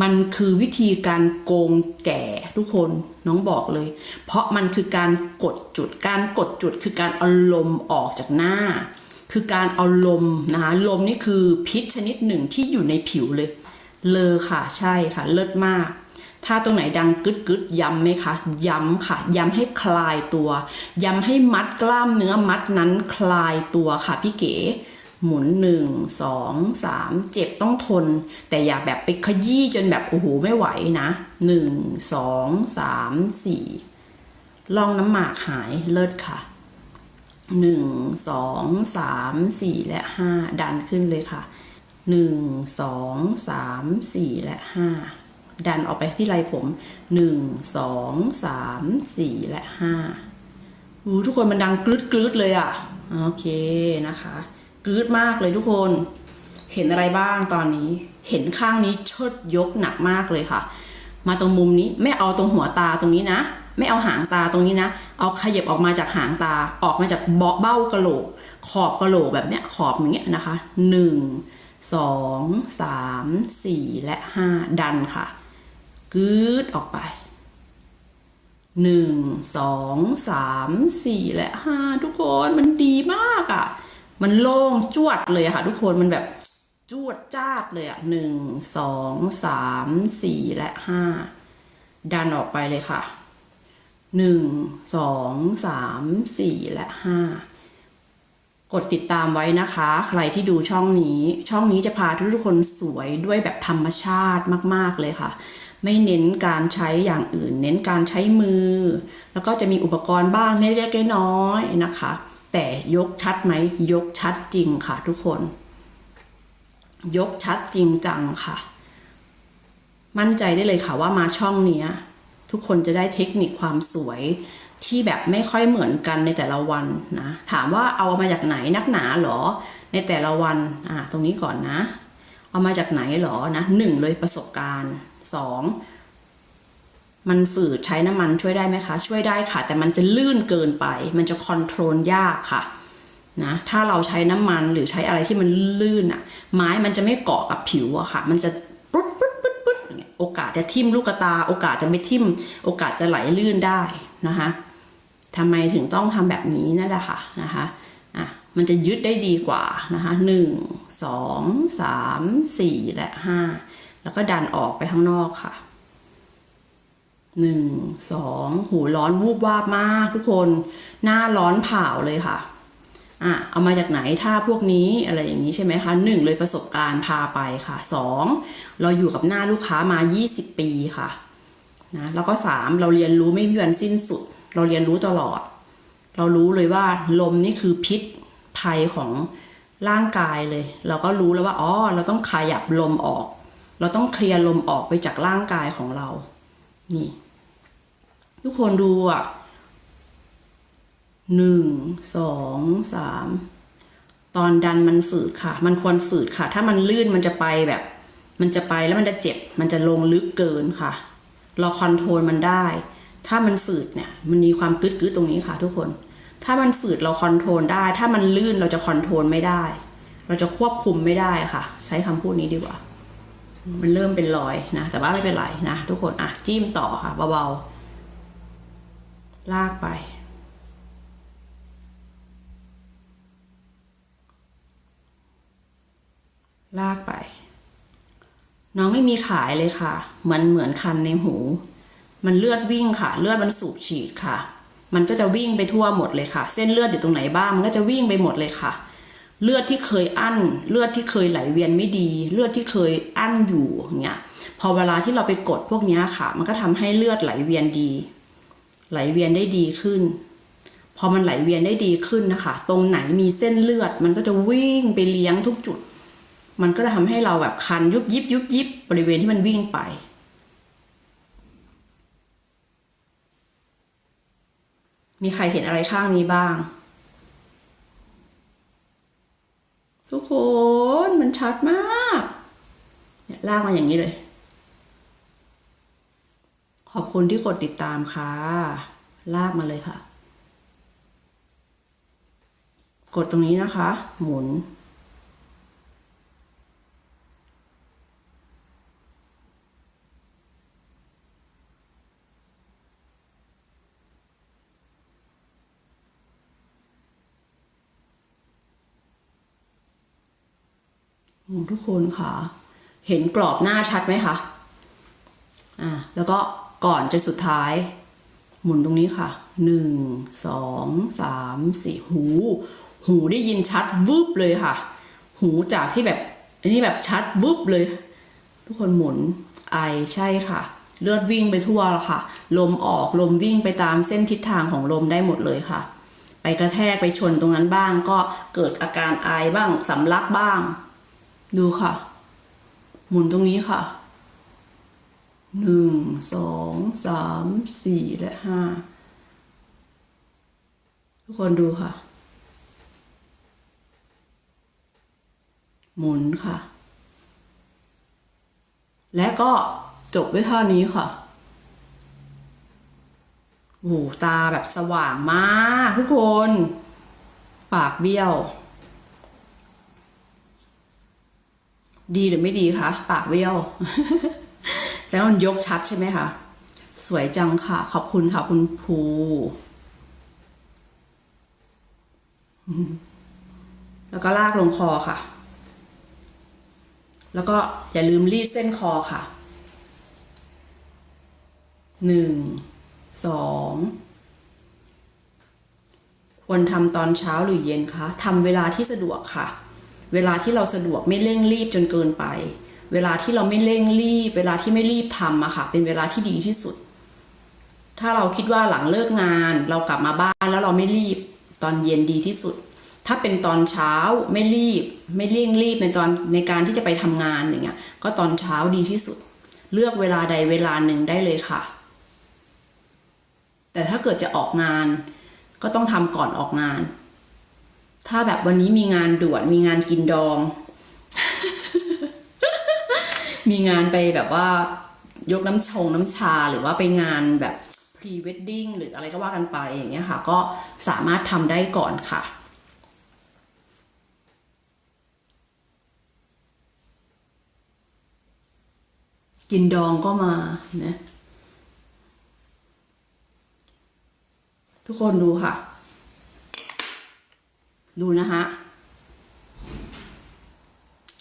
มันคือวิธีการโกงแก่ทุกคนน้องบอกเลย เพราะมันคือการกดจุดการกดจุดคือการเอาลมออกจากหน้า คือการเอาลมนะคะลมนี่คือพิษชนิดหนึ่งที่อยู่ในผิวเลย เลอค่ะใช่ค่ะเลิศมาก ถ้าตรงไหนดังกึดกึดย้ำไหมคะ ย้ำค่ะ ย้ำให้คลายตัว ย้ำให้มัดกล้ามเนื้อมัดนั้นคลายตัวค่ะพี่เก๋ หมุนหนึ่งสองสามเจ็บต้องทน แต่อย่าแบบไปขยี้จนแบบโอ้โหไม่ไหวนะหนึ่งสองสามสี่ลองน้ำหมากหายเลิศค่ะหนึ่งสองสามสี่และห้าดันขึ้นเลยค่ะหนึ่งสองสามสี่และห้าดันออกไปที่ไหล่ผมหนึ่งสองสามสี่และห้าอู้ทุกคนมันดังกรึดกรึดเลยอะ่ะ โอเคนะคะ กรึดมากเลยทุกคน เห็นอะไรบ้างตอนนี้ เห็นข้างนี้ชดยกหนักมากเลยค่ะ มาตรงมุมนี้ไม่เอาตรงหัวตาตรงนี้นะ ไม่เอาหางตาตรงนี้นะ เอาขยับออกมาจากหางตา ออกมาจากเบาเบ้ากระโหลก ขอบกระโหลกแบบเนี้ย ขอบอย่างเงี้ยนะคะหนึ่งสองสามสี่และห้าดันค่ะกึดออกไปหนึ่งสองสามสี่และห้าทุกคนมันดีมากอะ่ะ มันโล่งจวดเลยค่ะ ทุกคนมันแบบจวดจ้าดเลยอะหนึ่งสองสามสี่และห้าดันออกไปเลยค่ะหนึ่งสองสามสี่และห้ากดติดตามไว้นะคะ ใครที่ดูช่องนี้ ช่องนี้จะพาทุกคนสวยด้วยแบบธรรมชาติมาก ๆ เลยค่ะ ไม่เน้นการใช้อย่างอื่น เน้นการใช้มือ แล้วก็จะมีอุปกรณ์บ้างเล็กๆน้อยๆนะคะ แต่ยกชัดไหมยกชัดจริงค่ะทุกคน ยกชัดจริงจังค่ะ มั่นใจได้เลยค่ะว่ามาช่องเนี้ยทุกคนจะได้เทคนิคความสวยที่แบบไม่ค่อยเหมือนกันในแต่ละวันนะ ถามว่าเอามาจากไหนนักหนาหรอ ในแต่ละวันอ่าตรงนี้ก่อนนะ เอามาจากไหนหรอนะหนึ่งเลยประสบการณ์สอง มันฝืดใช้น้ำมันช่วยได้ไหมคะ ช่วยได้ค่ะ แต่มันจะลื่นเกินไป มันจะคอนโทรลยากค่ะนะถ้าเราใช้น้ำมันหรือใช้อะไรที่มันลื่นอะไม้มันจะไม่เกาะกับผิวอะค่ะ มันจะปุ๊ดปุ๊ดปุ๊ดปุ๊ดอย่างเงี้ยโอกาสจะทิ่มลูกตา โอกาสจะไม่ทิ่ม โอกาสจะไหลลื่นได้นะคะทำไมถึงต้องทำแบบนี้นั่นแหละค่ะนะคะอะมันจะยึดได้ดีกว่านะคะหนึ่งสองสามสี่และห้าแล้วก็ดันออกไปข้างนอกค่ะ หนึ่งสองหูร้อนวูบวาบมากทุกคน หน้าร้อนเผาเลยค่ะอะเอามาจากไหนถ้าพวกนี้อะไรอย่างนี้ใช่ไหมคะหนึ่งเลยประสบการณ์พาไปค่ะสองเราอยู่กับหน้าลูกค้ามา 20 ปีค่ะนะแล้วก็สามเราเรียนรู้ไม่มีวันสิ้นสุด เราเรียนรู้ตลอด เรารู้เลยว่าลมนี่คือพิษภัยของร่างกายเลย เราก็รู้แล้วว่าอ๋อเราต้องขยับลมออก เราต้องเคลียร์ลมออกไปจากร่างกายของเรานี่ ทุกคนดูอะหนึ่งสองสามตอนดันมันฝืดค่ะ มันควรฝืดค่ะ ถ้ามันลื่นมันจะไปแบบ มันจะไปแล้วมันจะเจ็บ มันจะลงลึกเกินค่ะ เราคอนโทรลมันได้ ถ้ามันฝืดเนี่ย มันมีความกึดกึดตรงนี้ค่ะ ทุกคน ถ้ามันฝืดเราคอนโทรลได้ ถ้ามันลื่นเราจะคอนโทรลไม่ได้ เราจะควบคุมไม่ได้ค่ะ ใช้คำพูดนี้ดีกว่า มันเริ่มเป็นรอยนะ แต่ว่าไม่เป็นไรนะ ทุกคน อะ จิ้มต่อค่ะเบาๆ ลากไป ลากไป น้องไม่มีขายเลยค่ะ เหมือนเหมือนคันในหู มันเลือดวิ่งค่ะ เลือดมันสูบฉีดค่ะ มันก็จะวิ่งไปทั่วหมดเลยค่ะ เส้นเลือดอยู่ตรงไหนบ้างมันก็จะวิ่งไปหมดเลยค่ะ เลือดที่เคยอั้น เลือดที่เคยไหลเวียนไม่ดี เลือดที่เคยอั้นอยู่อย่างเงี้ย พอเวลาที่เราไปกดพวกนี้ค่ะ มันก็ทำให้เลือดไหลเวียนดี ไหลเวียนได้ดีขึ้น พอมันไหลเวียนได้ดีขึ้นนะคะ ตรงไหนมีเส้นเลือด มันก็จะวิ่งไปเลี้ยงทุกจุด มันก็จะทำให้เราแบบคันยุบยิบยุบยิบบริเวณที่มันวิ่งไปมีใครเห็นอะไรข้างนี้บ้าง ทุกคนมันชัดมากเนี่ยลากมาอย่างนี้เลย ขอบคุณที่กดติดตามค่ะ ลากมาเลยค่ะ กดตรงนี้นะคะ หมุน ทุกคนค่ะ เห็นกรอบหน้าชัดไหมคะ อ่า แล้วก็ ก่อนจะสุดท้าย หมุนตรงนี้ค่ะหนึ่งสองสามสี่หู หูได้ยินชัดวืบเลยค่ะ หูจากที่แบบอันนี้แบบชัดวืบเลย ทุกคนหมุนไอใช่ค่ะ เลือดวิ่งไปทั่วแล้วค่ะ ลมออกลมวิ่งไปตามเส้นทิศทางของลมได้หมดเลยค่ะ ไปกระแทกไปชนตรงนั้นบ้างก็เกิดอาการไอบ้างสำลักบ้าง ดูค่ะ หมุนตรงนี้ค่ะ หนึ่งสองสามสี่และห้าทุกคนดูค่ะ หมุนค่ะ และก็จบด้วยท่านี้ค่ะโอ้ตาแบบสว่างมากทุกคน ปากเบี้ยว ดีหรือไม่ดีคะปากเบี้ยว แสดงว่ามันยกชัดใช่ไหมคะสวยจังค่ะ ขอบคุณค่ะคุณภูแล้วก็ลากลงคอค่ะ แล้วก็อย่าลืมรีดเส้นคอค่ะ หนึ่ง สอง ควรทำตอนเช้าหรือเย็นคะ ทำเวลาที่สะดวกค่ะ เวลาที่เราสะดวกไม่เร่งรีบจนเกินไป เวลาที่เราไม่เร่งรีบ เวลาที่ไม่รีบทำอะค่ะ เป็นเวลาที่ดีที่สุด ถ้าเราคิดว่าหลังเลิกงาน เรากลับมาบ้านแล้วเราไม่รีบตอนเย็นดีที่สุด ถ้าเป็นตอนเช้าไม่รีบ ไม่เร่งรีบในตอนในการที่จะไปทำงานอย่างเงี้ย ก็ตอนเช้าดีที่สุด เลือกเวลาใดเวลาหนึ่งได้เลยค่ะ แต่ถ้าเกิดจะออกงาน ก็ต้องทำก่อนออกงาน ถ้าแบบวันนี้มีงานด่วนมีงานกินดอง มีงานไปแบบว่ายกน้ำชงน้ำชาหรือว่าไปงานแบบพรีเวดดิ้งหรืออะไรก็ว่ากันไปอย่างเงี้ยค่ะ ก็สามารถทำได้ก่อนค่ะกินดองก็มานะทุกคนดูค่ะ ดูนะฮะ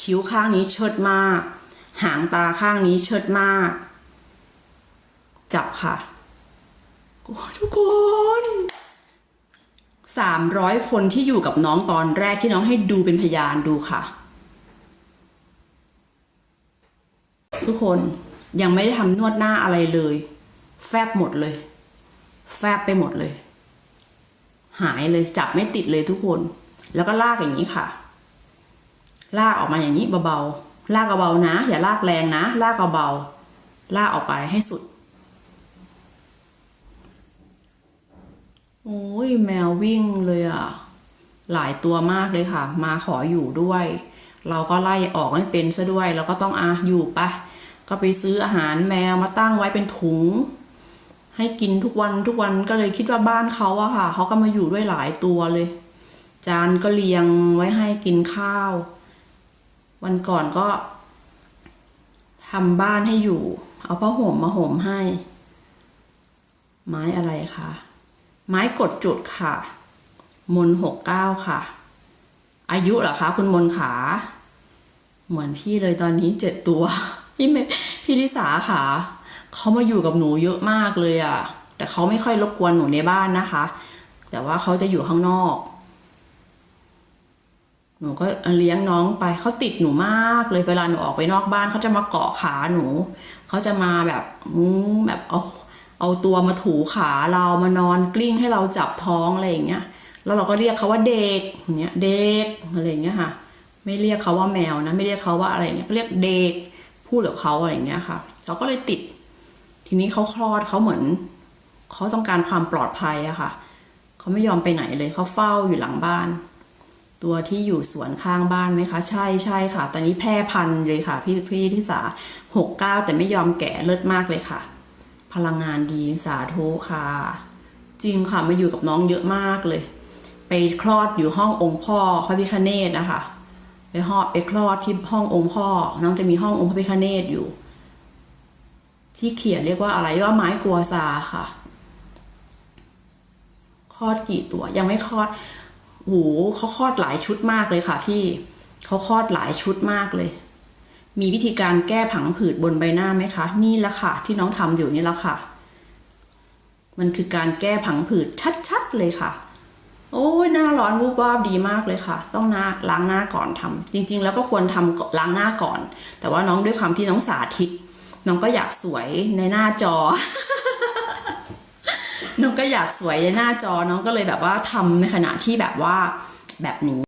คิ้วข้างนี้เชิดมาก หางตาข้างนี้เชิดมาก จับค่ะทุกคนสามร้อยคนที่อยู่กับน้องตอนแรกที่น้องให้ดูเป็นพยานดูค่ะ ทุกคนยังไม่ได้ทำนวดหน้าอะไรเลย แฟบหมดเลย แฟบไปหมดเลย หายเลยจับไม่ติดเลยทุกคน แล้วก็ลากอย่างนี้ค่ะ ลากออกมาอย่างนี้เบาๆ ลากเบาๆนะ อย่าลากแรงนะ ลากเบาๆลากออกไปให้สุด โอ้ยแมววิ่งเลยอะหลายตัวมากเลยค่ะ มาขออยู่ด้วย เราก็ไล่ออกไม่เป็นซะด้วย แล้วก็ต้องอะอยู่ไปะก็ไปซื้ออาหารแมวมาตั้งไว้เป็นถุง ให้กินทุกวันทุกวันก็เลยคิดว่าบ้านเขาอะค่ะเขาก็มาอยู่ด้วยหลายตัวเลย จานก็เรียงไว้ให้กินข้าว วันก่อนก็ทำบ้านให้อยู่ เอาผ้าห่มมาห่มให้ ไม้อะไรคะ ไม้กดจุดค่ะ มนหกเก้าค่ะ อายุเหรอคะคุณมนขา เหมือนพี่เลยตอนนี้เจ็ดตัว พี่เมพี่ลิสาค่ะ เขามาอยู่กับหนูเยอะมากเลยอะ่ะ แต่เขาไม่ค่อยรบกวนหนูในบ้านนะคะ แต่ว่าเขาจะอยู่ข้างนอก หนูก็เลี้ยงน้องไปเขาติดหนูมากเลยเวลาหนูออกไปนอกบ้านเขาจะมาเกาะขาหนูเขาจะมาแบบอืมแบบเอาเอาตัวมาถูขาเรามานอนกลิ้งให้เราจับท้องอะไรอย่างเงี้ย แล้วเราก็เรียกเขาว่าเด็กอย่างเงี้ยเด็กอะไรอย่างเงี้ยค่ะ ไม่เรียกเขาว่าแมวนะไม่เรียกเขาว่าอะไรเงี้ยเรียกเด็กพูดกับเขาอะไรอย่างเงี้ยค่ะเราก็เลยติด ทีนี้เขาคลอดเขาเหมือนเขาต้องการความปลอดภัยอะค่ะเขาไม่ยอมไปไหนเลยเขาเฝ้าอยู่หลังบ้าน ตัวที่อยู่สวนข้างบ้านไหมคะ ใช่ใช่ค่ะ ตอนนี้แพร่พันธุ์เลยค่ะ พี่พี่ทิสาหกเก้าแต่ไม่ยอมแก่เลิศมากเลยค่ะ พลังงานดีสาธุค่ะ จริงค่ะมาอยู่กับน้องเยอะมากเลย ไปคลอดอยู่ห้ององค์พ่อพระพิคเนตนะคะ ไปหอดไปคลอดที่ห้ององค์พ่อ น้องจะมีห้ององค์พระพิคเนตอยู่ ที่เขียนเรียกว่าอะไรเรียกว่าไม้กัวซาค่ะ คลอดกี่ตัวยังไม่คลอด หเขาคลอดหลายชุดมากเลยค่ะพี่เขาคลอดหลายชุดมากเลย มีวิธีการแก้ผังผืดบนใบหน้าไหมคะ นี่ละค่ะ ที่น้องทำอยู่นี่ละค่ะ มันคือการแก้ผังผืดชัดๆเลยค่ะ โอ้ยหน้าร้อนวูบวาบดีมากเลยค่ะ ต้องหน้าล้างหน้าก่อนทำจริง ๆ แล้วก็ควรทำก่อนล้างหน้าก่อน แต่ว่าน้องด้วยความที่น้องสาธิต น้องก็อยากสวยในหน้าจอ น้องก็อยากสวยในหน้าจอน้องก็เลยแบบว่าทำในขณะที่แบบว่าแบบนี้